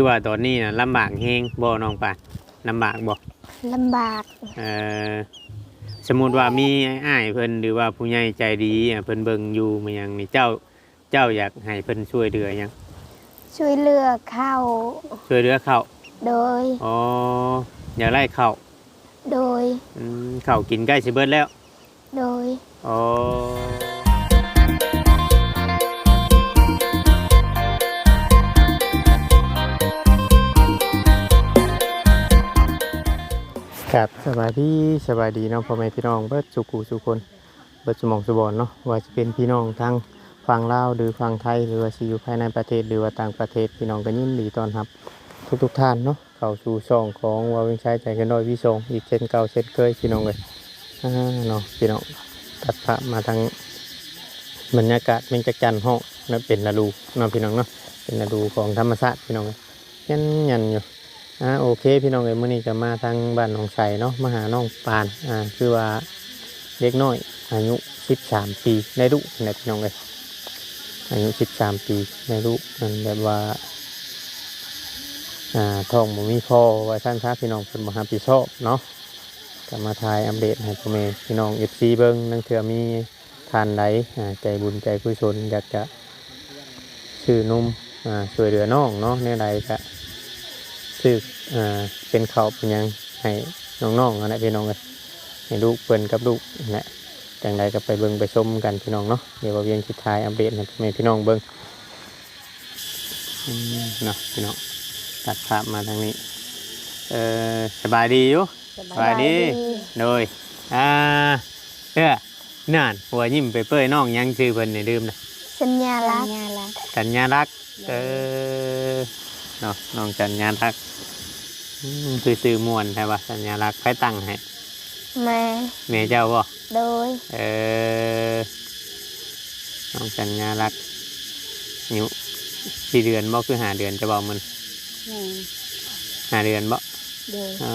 คือว่าตอนนี้น่ะลำบากแฮงบ่น้องปานลำบากบ่ลำบากเอ่อสมมุติว่ามีอ้ายเพิ่นหรือว่าผู้ใหญ่ใจดีอะเพิ่นเบิ่งอยู่มาหยังนี่เจ้าเจ้าอยากให้เพิ่นช่วยเหลือหยังช่วยเหลือกเข้า ช่วยเหลือข้าวโดย อ๋ออยากได้ข้าวโดย อืมข้าวกินใกล้สิเบิดแล้วโดย อ๋อ ครับสบายดีสบายดีเนาะพ่อแม่พี่น้องเบิดสุขุสุคนเบิดสมองสบอนเนาะว่าจะเป็นพี่น้องทั้งฝั่งลาวหรือฝั่งไทยหรือว่าสิอยู่ภายในประเทศหรือว่าต่างประเทศพี่น้องก็ยินดีต้อนรับ ทุกทุกๆท่านเนาะเข้าสู่ช่องของวาวิงชัยใจกันน้อยวิทย์ทรงอีกเช่นเก่าเช่นเคยพี่น้องเลยอ่าเนาะพี่น้องตัดภาพมาทางบรรยากาศเป็นจักจันห้องนั่นเป็นฤดูเนาะพี่น้องเนาะเป็นฤดูของธรรมชาติพี่น้องยันยันอยู่ อ่าโอเค พี่น้องเลยมื้อนี้จะมาทางบ้านหนองไสเนาะมาหาน้องปานอ่าคือว่าเด็กน้อย อายุ 13 ปีในลูกนะพี่น้องเลยอายุ 13 ปีในลูกนั่นแบบว่าอ่าท้องบ่มีพ่อว่าท่านทราพี่น้องเป็นบ่รับผิดชอบเนาะก็มาถ่ายอัปเดตให้พ่อแม่พี่น้อง FC เบิ่งนั่นเถื่อมีทานใดอ่าใจบุญใจกุศลอยากจะซื้อนมอ่าช่วยเหลือน้องเนาะในใดก็ ซื้ออ่าเป็นข้าวเป็นหยังให้น้องๆนั่นแหละพี่น้องเอ้ยให้ลูกเพิ่นกับลูกนั่นแหละจังใดก็ไปเบิ่งไปชมกันพี่น้องเนาะเดี๋ยวว่าเวียนสิถ่ายอัปเดตให้พ่อแม่พี่น้องเบิ่งอืมเนาะพี่น้องตัดภาพมาทางนี้เออสบายดีอยู่สบายดีโดยอ่าเออนั่นหัวยิ้มไปเปื่อยน้องยังชื่อเพิ่นในลืมนะสัญญาลักษณ์งานละกัญญารักษ์เออ เนาะน้องกัญญารักษ์อืมคือซื้อมวนใช่ปะสัญญารักษ์ใครตั้งให้แม่แม่เจ้าบ่โดย เออน้องกัญญารักษ์อยู่สี่เดือนบ่คือหาเดือนจะบอกมันงานหาเดือนบ่โดยอ๋อ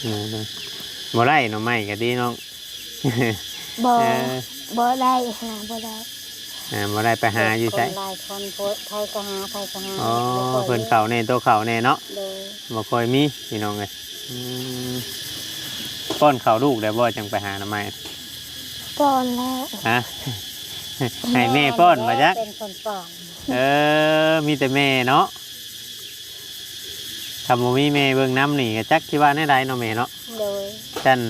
เออเนอะบ่ได้หน่อไม้กะดีน้องบ่เออบ่ได้หาบ่ได้ อ่าบ่ได้ไปหาอยู่ใช่คนหลายคนโพสต์ไทยก็หาไทยก็หาอ๋อบ่ค่อยเพิ่นเข่าแน่โตเข่าแน่เนาะโดยบ่ค่อยมีพี่น้องเลยอืมป้อนข้าวลูกได้บ่จังไปหาหน่อไม้ป้อนแล้วฮะ ให้แม่ป้อนมาจักเป็นคนป้อนเออ มีแต่แม่เนาะถ้าบ่มีแม่เบิ่งน้ำนี่ก็จักคิดว่าแน่ใดเนาะแม่เนาะโดยจัน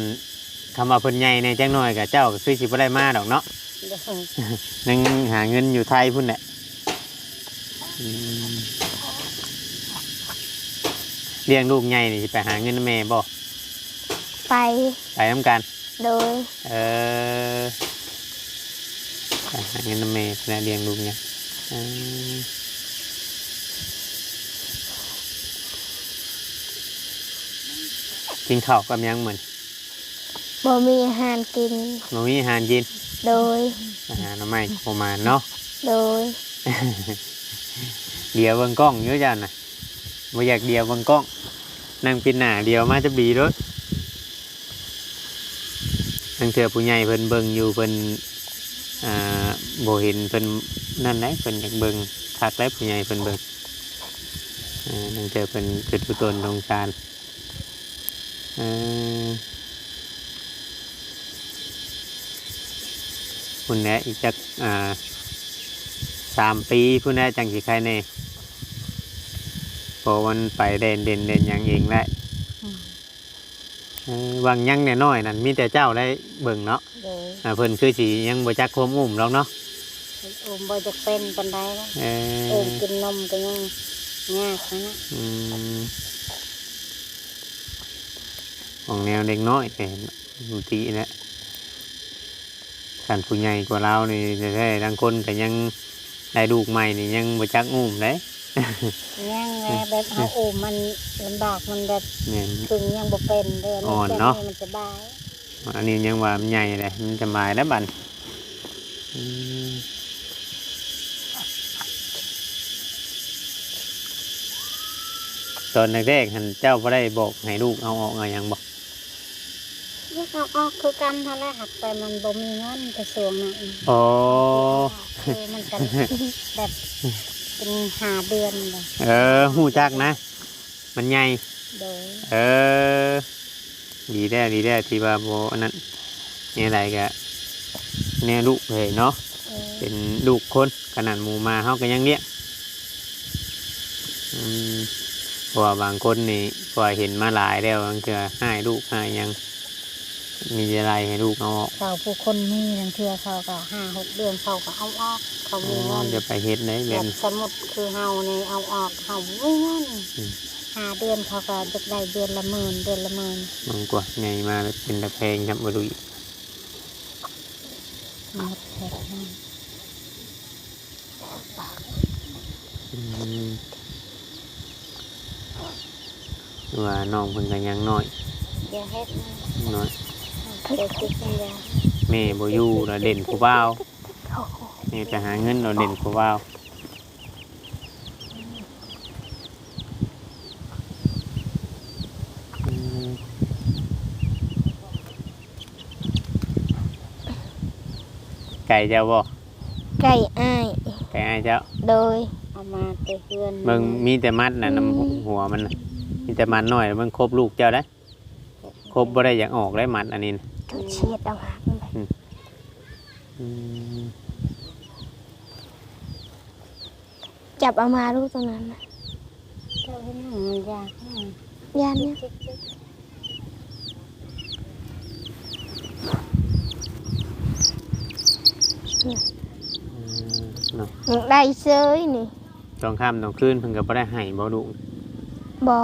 คำว่าเพิ่นใหญ่ในจังน้อยกับเจ้าก็คือสิบ่ได้มาดอกเนาะโด ยยังหาเงินอยู่ไทยพุ่นแหละอืมเลี้ยงลูกใหญ่นี่สิไปหาเงินนำแม่บ่ไปไปน้ำกัน โดย เออไปหาเงินนำแม่แล้วเลี้ยงลูกเนี่ยเออกินข้าวกับหยังเหมือนบ่มีอาหารกินมามีอาหารกิน โดย อาหารน้ำไม้ประมาณเนาะ โดย เดียวเบิ่งกล้องเยอะจังนะบ่อยากเดียวเบิ่งกล้องนั่งปินหน้าเดียวมาจะบีรถทั้งเถื่อผู้ใหญ่เพิ่นเบิ่งอยู่เพิ่นอ่าบ่เห็นเพิ่นนั่นไหนเพิ่นอยากเบิ่งคักแล้วผู้ใหญ่เพิ่นเบิ่งอ่าทั้งเถื่อเพิ่นเกิดผู้ตนตรงชานเอ่อ คุณแหละอีกจักอ่าสามปีผู้น่าจังสิใครเน่พอวันไปเด่นเด่นเด่นอย่างเองแหละเออวางยังเนี่ยน้อยนั่นมีแต่เจ้าได้เบิ่งเนาะโดยอ่าเพิ่นคือสียังบ่จักโคมอุ้มหรอกเนาะอุ้มบ่จะเป็นปันไดแล้วเอเอิอมกินนมก็ยังยากนะนะอืมของแนวเด็กน้อยแต่บางทีนะ การผู้ใหญ่กว่าเรานี่แท้ๆบางคนก็ยังได้ลูกใหม่นี่ยังบ่จักอุ้มเลยยังไงแบบเอาอุ้มมันลำบากมันแบบเนี่ยถึงยังบ่เป็นเด้ออ่อนแต่เนาะมันสบายอันนี้ยังว่ามันใหญ่เลยมันจะมาแล้วบันอืมตอนแรกๆหันเจ้าไ่ได้บอกให้ลูกเอาออกเอาหยังบอกยก เอาออกคือกันเท่าไรหักไปมันบ่มีเงินกระทรวงน่ะอ๋อคือมันกันแบบเป็นหาเดือนเลยเออหูจักนะ มันใหญ่โดยเออ ดีได้ดีได้ที่ว่าโบอันนั้นนี่อะไรกะเนี่ยลูกเลยเนาะเออเป็นลูกคนขนาดหมูมาเขาก็ยังเลี้ยงอืมเพราะว่าบางคนนี่พอเห็นมาหลายแล้วบางเทื่อให้ลูกให้หยัง มีอะไรให้ลูกเอาออกเขาผู้คนมีนังเทือเขาก็ห้าหกเดือนเขาก็เอาออก เขามีเงินจะไปเฮ็ดได้แบเล่นบสมุดคือเฮาในเอาออกเขาไม่เงินอืมห้าเดือนเขาก็จะได้เดือนละหมื่นเดือนละหมื่นบางกว่าไงมาแล้วเป็นตะเพงครับบรุยหมดแพ็คให้อืมว่าน้องเพิ่นก็ยังน้อยอย่าเฮ็ดนะน้อย เด็กติดสัญญาแม่บ่อยู่เราเด่นผู้บ่าวแม่จะหาเงินเราเด่นผู้บ่าวอืมไก่เจ้าบ่ไก่อ้ายไก่อ้ายเจ้า โดยเอามาเตะเพื่อนเบิ่งมีแต่มัดน่ะน้ำหัวมันน่ะมีแต่มัดน้อยเบิ่งครบลูกเจ้าได้ครบบ่ได้อยากออกได้มัดอันนี้น่ะถูก เชียดเอาหาขึ้นไปอืมจับเอามาลูกตรงนั้นนะเจ้าให้หนังมันยากมากยานเนี่ยอืมเนาะยังได้เซยนี่ตอนค่ำตอนคืนเพิ่นก็บ่ได้ให้บ่ดุบอ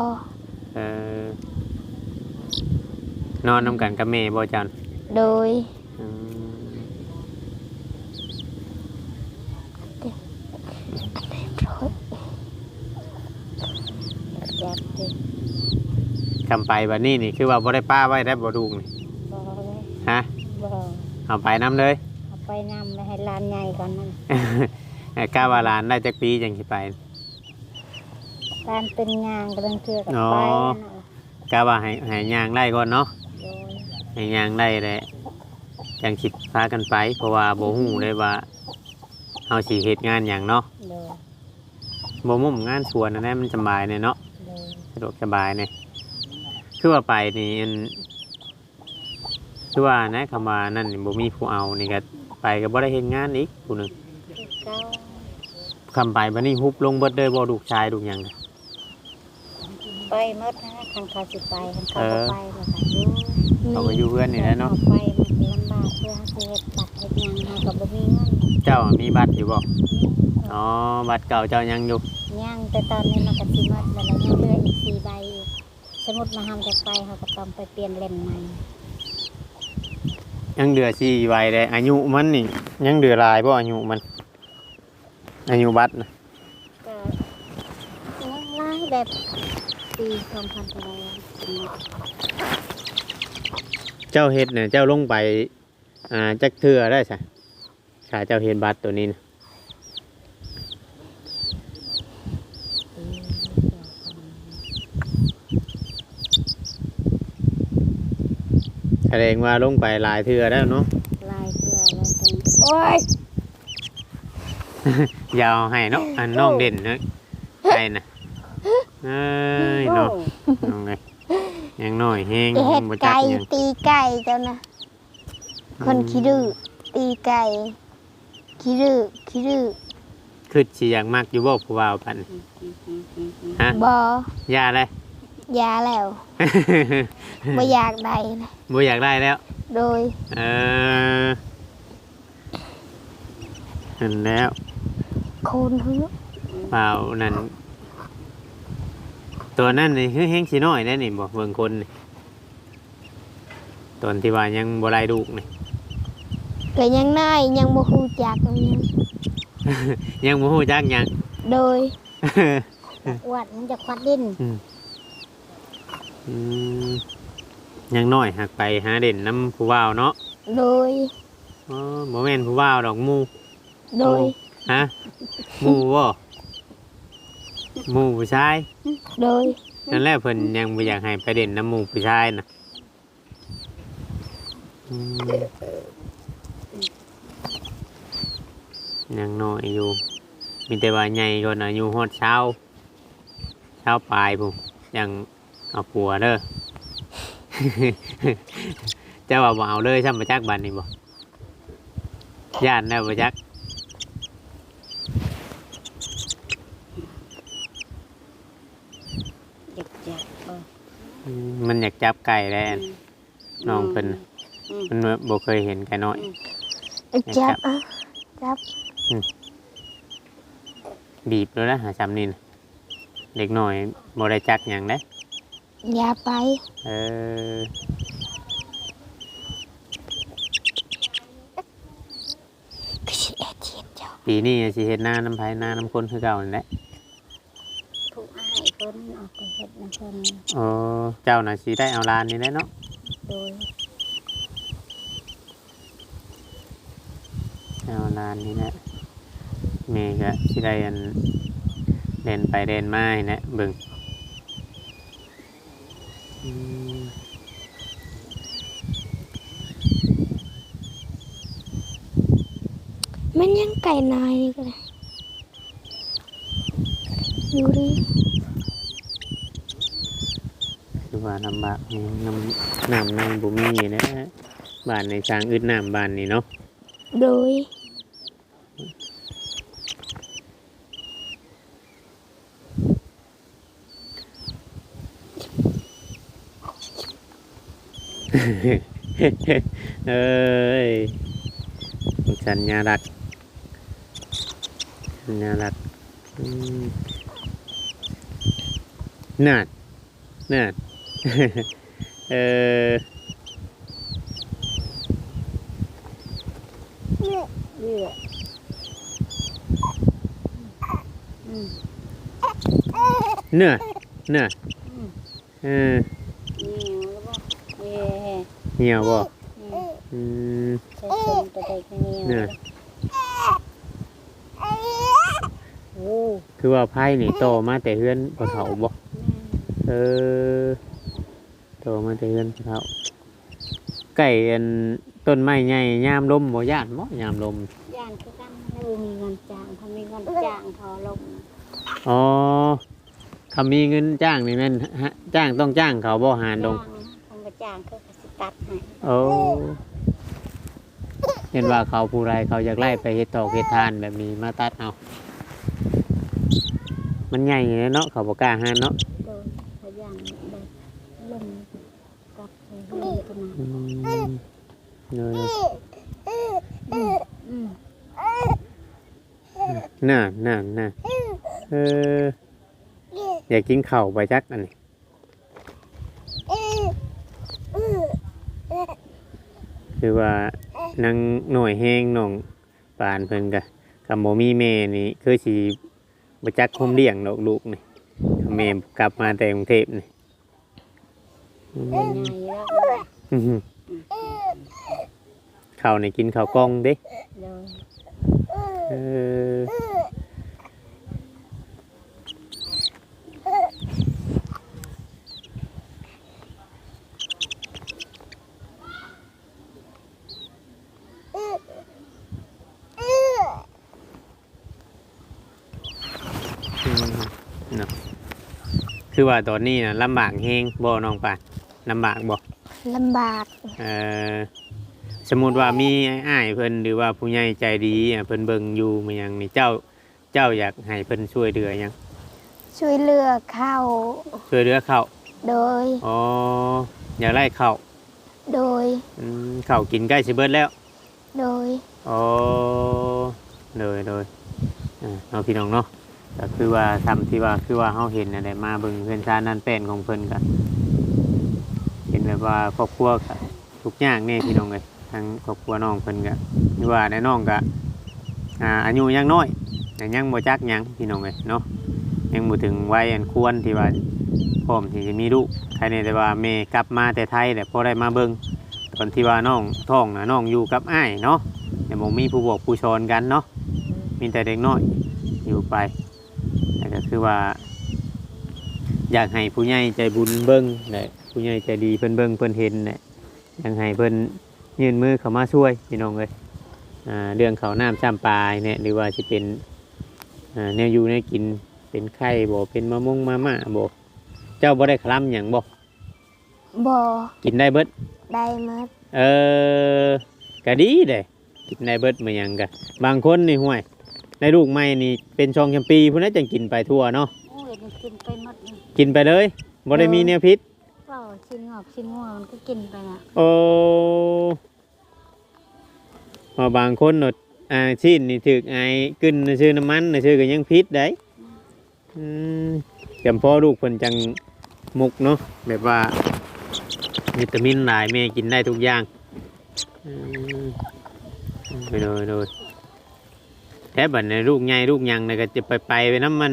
เออ นอนนำกันกับแม่บ่จันโดยอืมร้อยอยากเด็กคำไปบัดนี้นี่คือว่าบ่ได้ป้าไว้ได้บ่ดุนี่บอเลยฮะบอเอาไปนํเลย เอาไปนำไปให้ลานใหญ่ก่อนนั่นกล้าว่าหลานได้จักปีจังสิไปการเป็นงานกำลังเทือกับอ๋อไปนั่นน่ะกล้าว่าให้ให้ย่างได้ก่อนเนาะโดย ให้ย่างได้แหละจังสิพากันไป เพราะว่าบ่ฮู้เลยว่าเฮาสิเฮ็ดงานหยังเนาะโดยบ่มุ่มงานสวนอันนั้นมันสบายเนี่ยเนาะโดยสะดวกสบายเนี่ยคือว่าไปนี่อันคือว่านะคำว่านั่นนี่บ่มีผู้เอานี่ก็ไปก็บ่ได้เฮ็ดงานอีกผู้หนึงคือเก้าคำไปบัดนี้ฮุบลงเบิดเลยบ่ลูกชายลูกหยังไปหมดนะคันเขาสิไปคันเขาบ่ไปแล้วก็อยู่ เขาก็อยู่เพื่อนนี่แหละเนาะอไปมันลำบากเพื่อสิเฮ็ดบัตรเฮ็ดหยังเฮาก็บ่มีเงินเจ้ามีบัตรอยู่บ่อ๋อบัตรเก่าเจ้ายังอยู่ยังแต่ตอนนี้มันก็สิหมดแล้วแล้วยังเหลืออีก4ใบอีกสมมุติมาหามจะไปเฮาก็ต้องไปเปลี่ยนเล่มใหม่ยังเหลือสี่ใบเลยอายุมันนี่ ยังเหลือหลายบ่อายุมัน อายุบัตรนะก็ยังหลายแบบปี2000เท่าไหร่อะ เจ้าเฮ็ดเนี่ยเจ้าลงไป อ่าจักเทื่อได้ใช่ถ้าเจ้าเฮ็ดบัตรตัวนี้นะแสดงว่าลงไปหลายเทื่อแล้วเนาะลายเกลือแล้วจังโอ้ยอยาวให้เนาะอันน้องเด่นเนาะใช่นะเอ้ยเนาะน้องไง ยังน้อยแฮงจะเฮ็ดบ่จักไก่หยังตีไก่เจ้านะคนขี้ดื้อตีไก่ขี้ดื้อขี้ดื้อคือสิอยากมักอยู่บ่ผู้ว่าปันฮะบอย่าเลยยาแล้วบ่อยากได้นะบ่อยากได้แล้ว โดย เออเห็นแล้วโคนหึเปล่านั่น ตัวนั่นนี่คือแห้งสีน้อยได้นี่บอกเบิ่งคนนี่ตอนที่ว่ายังบ่ได้ลูกนี่ ก็ยังน้อยยังบ่ฮู้จักอันนี้ยังบ่ฮู้จักหยัง โดยอ้วนมันจะควัดดินอืมยังน้อยหักไปหาเด่นน้ำผู้ว่าวเนาะโดย อ๋อบ่แม่นผู้ว่าวดอกหมูโดย ฮะหมูบ่ หมูผู้ชายโดยนั่นแหละเพิ่นยังบ่อยากให้ไปเด่นน้ำหมูผู้ชายน่ะอืมยังน้อยอยู่ มีแต่ว่าใหญ่กว่าอายุฮอดเช้าเช้าปลายพุ่นยังเอาผัวเด้อ เจ้าว่าบ่เอาเลยช่ำประจักบันนี่บ่ย่านแล้วประจัก อยากจับบ่ อืมมันอยาก จับไก่แล้วน้องเพิ่นน่ะอืมมันบ่เคยเห็นไก่น้อยจับอะจับบีบแล้วนะหาจำนี่นะเด็กหน่อยบ่ได้จักอย่างนะอย่าไปเออกชิเอเจียนเจ้าปีนี้สิเฮ็ดหน้าน้ำไผหน้าน้ำคนคือเก่านั่นแหละ ผู้อ้ายเพิ่นออ กไปเฮ็ดนำเพิ่นอ๋อเจ้าน่ะสิได้เอาลานนี่แหละเนาะโดยเอาลานนี่แหละแม่ก็สิได้อันเดินไปเดินมาให้นะเบิ่งอืมมันยังไก่นายนี่ก็ได้ดูดิ คือ ว่าลำบากนี่น้ำน้ำในบ่มีนะบ้านในช้างอึดน้ำบ้านนี่เนาะโดยเอ้ยสัญญาลักษณ์สัญญาลักษณ์อืมน่าดน่าด เออเลือดอืมเนื้อเนื้ออืมเออเหนียวแล้วบ่เย่เหี่ยวบ่อืมอืมใช้ชมตัวเด็กเหนียวเนี่ยโอ้คือว่าไพ่นี่โตมาแต่เฮือนพอเฒ่าบ่เออ โตมาแต่เฮือนพอเฒ่าไก่อันต้นไม้ใหญ่ยามลมบ่ย่านบ่ยามลม ย่านคือกันถ้าบ่มีเงินจ้างถ้ามีเงินจ้างเขาลงอ๋อคำมีเงินจ้างนี่แม่นฮะจ้างต้องจ้างเขาบ่หารดงจ้างคำว่าจ้างเขาก็สิตัดให้โอ้เห็นว่าเขาผู้ไรเขาอยากไล่ไปเฮ็ดตอกเฮ็ดทานแบบนี้มาตัดเอา มันใหญ่เนาะเขาบ่กล้าหานเนาะ โดยพยานได้ลงตั ดให้เฮือนตัวนั้นอืมเนยอืมน่าน่าน่าเอออยากกินข้าวไปจักอันนี้คือว่านางหน่อยแห้งน้องปานเพิ่นกะคำบ่มีแม่นี่คือสิบ่จักคมเลี้ยงดอกลูกนี่ถ้าแม่กลับมาแต่กรุงเทพนี่ เป็นไงแล้วอื้อหือข้าวนี่กินข้าวกล้องเด้ โดย เออมเนาะ คือว่าตอนนี้นะลำบากเฮงบ่น้องป่านลำบากบ่ลำบาก เออสมมุติว่ามีอ้ายเพิ่นหรือว่าผู้ใหญ่ใจดีอะเพิ่นเบิ่งอยู่มาหยังนี่เจ้าเจ้าอยากให้เพิ่นช่วยเหลือหยังช่วยเหลือเข้า ช่วยเหลือข้าวโดย อ๋ออยากไล่ข้าวโดย อืมข้าวกินใกล้สิเบิดแล้ว โดยอ๋อเลยเลยอ่าเนาะพี่น้องเนาะ ก็คือว่าทำที่ว่าคือว่าเฮาเห็นอะไรมาเบิ่งเพื่อนชาตินั่นเป็นของเพิ่อนกันเห็นแบบว่าครอบครัวก็ทุกอย่างแน่พี่น้องเลยทั้งครอบครัวน้องเพิ่อนก็หรือว่าในน้องก็อ่าอายุยังน้อยแต่ยังบ่จักยังพี่น้องเลยเนาะยังบ่ถึงวัยอันควรที่ว่าพร้อมที่จะมีลูกใครในแต่ว่าแม่กลับมาแต่ไทยแต่พอได้มาเบิ่งตอนที่ว่าน้องท้องนะน้องอยู่กับอ้ายเนาะแต่ผมมีผู้บอกผู้ชอนกันเนาะมีแต่เด็กน้อยอยู่ไป ก็คือว่า อยากให้ผู้ใหญ่ใจบุญเบิ้งแหละผู้ใหญ่ใจดีเพิ่นเบิ้งเพิ่นเห็นแหละอยากให้เพิ่นยื่นมือเข้ามาช่วยพี่น้องเลยอ่าเรื่องเขาวน้ำจ้ำปลายเนี่ยหรือว่าจะเป็นออ่าแนวอยู่แนวกินเป็นไข่บ่เป็นมะม่วงมาม่าบ่เจ้าบ่ได้คลำหยังบ่บ่กินได้เบิดได้หมดเออก็ดีเด้กินได้เบิดมาหยังกะบางคนนี่ห่วย ในลูกใหม่นี่เป็นช่องแชมปีพุ่นน่ะจังกินไปทั่วเนาะโอ้ยนี่กินไปหมดนี่กินไปเลยบ่ได้มีแนวพิษเปล่าชิ้นงอกชิ้นงัวมันก็กินไปน่ะโอ้พอบางคนเนดอ่าชิ้นนี่ถึกไอ้กึ้นน่ะชื่อน้ำมันน่ะชื่อก็ยังพิษได้อืมจำพ่อลูกเพิ่นจังมุกเนาะแบบว่าวิตามินหลายแม่กินได้ทุกอย่างอืมไปเลยเลยแท้บัดในลูกใหญ่ลูกยังน่ะก็จะไปไปไปน้ำมัน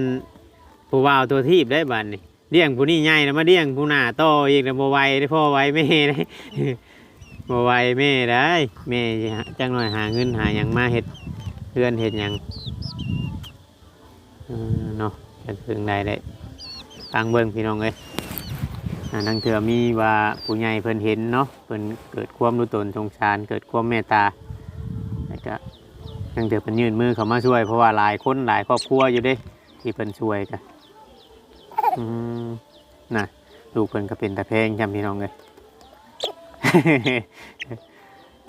ผู้ว่าวตัวทีบได้บัดนี่เลี้ยงผู้นี้ใหญ่นะมาเลี้ยงผู้หน้าโตอีกนะบ่ไหวได้พ่อไหวแม่ได้บ่ไหวแม่ได้แม่สิหาจังหน่อยหาเงินหาหยังมาเฮ็ดเพื่อนเฮ็ดหยังเออเนาะจะถึงได้ได้ฟังเบิ่งพี่น้องเอ้ยอ่านังเถื่อมีว่าผู้ใหญ่เพิ่นเห็นเนาะเพิ่นเกิดความรู้ตนสงสารเกิดความเมตตา นังเถื่อเพิ่นยื่นมือเข้ามาช่วยเพราะว่าหลายคนหลายครอบครัวอยู่เด้ ที่เพิ่นช่วยกันอืมน่ะลูกเพิ่นก็เป็นตะเพงจำพี่น้องเลย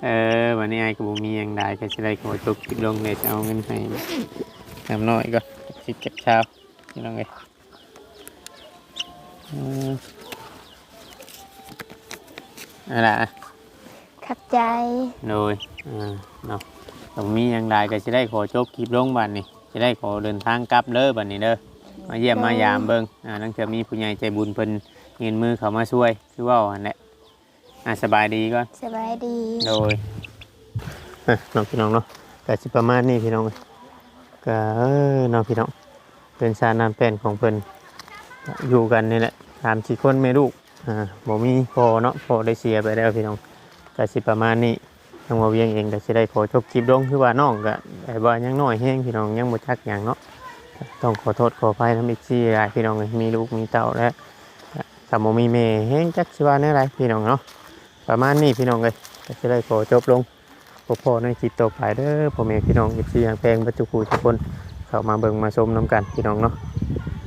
เออวันนี้ไอ้ก็บ่มีหยังได้ก็สิได้ขอจบคลิปลงเลยจะเอาเงินให้น้ำน้อยก็สิเก็บเช้าพี่น้องเลยอืมเอะไรขับใจโดยอ่าเนาะ ผมมีหยังได้ก็สิได้ขอจบคลิปลงบัดนี้สิได้ขอเดินทางกลับเด้อบัดนี้เด้อมาเยี่ยมมายามเบิ่งอ่านังเถื่อมีผู้ใหญ่ใจบุญเพิ่นเงินมือเขามาช่วยคือเว่าอันแหละอ่าสบายดีก่อนสบายดีโดยน้องพี่น้องเนาะก็สิประมาณนี้พี่น้องเอ้ยก็เออน้องพี่น้องเป็นสารน้ำแป้นของเพิ่นอยู่กันนี่แหละสามสี่คนแม่ลูกอ่าบ่มีพ่อเนาะพ่อได้เสียไปแล้วพี่น้องก็สิประมาณนี้ ทางว่าเวียงเองก็สิได้ขอจบคลิปลงคือว่าน้องก็แต่ว่ายังน้อยแห้งพี่น้องยังบ่จักหยังเนาะต้องขอโทษขออภัยนำอีกที่หลายพี่น้องเอ้ยมีลูกมีเต้าแล้วถ้าบ่มีแม่แห้งจักสิว่าแนวไรพี่น้องเนาะประมาณนี้พี่น้องเอ้ยก็จะได้ขอจบลงพบพอในคลิปต่อไปเด้อพ่อแม่พี่น้องอีกทีอย่างแปลงปัจจุบันทุกคนเข้ามาเบิ่งมาชมน้ำกันพี่น้องเนาะ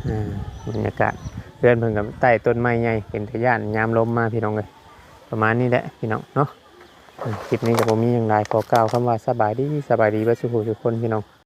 อ่าบรรยากาศเพื่อนเพิ่งกับใต้ต้นไม้ใหญ่เป็นทะยานยามลมมาพี่น้องเลยประมาณนี้แหละพี่น้องเนาะ คลิปนี้กับผมมีอย่างไรขอกล่าวคำว่าสบายดีสบายดีปัจจุบันทุกคนพี่น้อง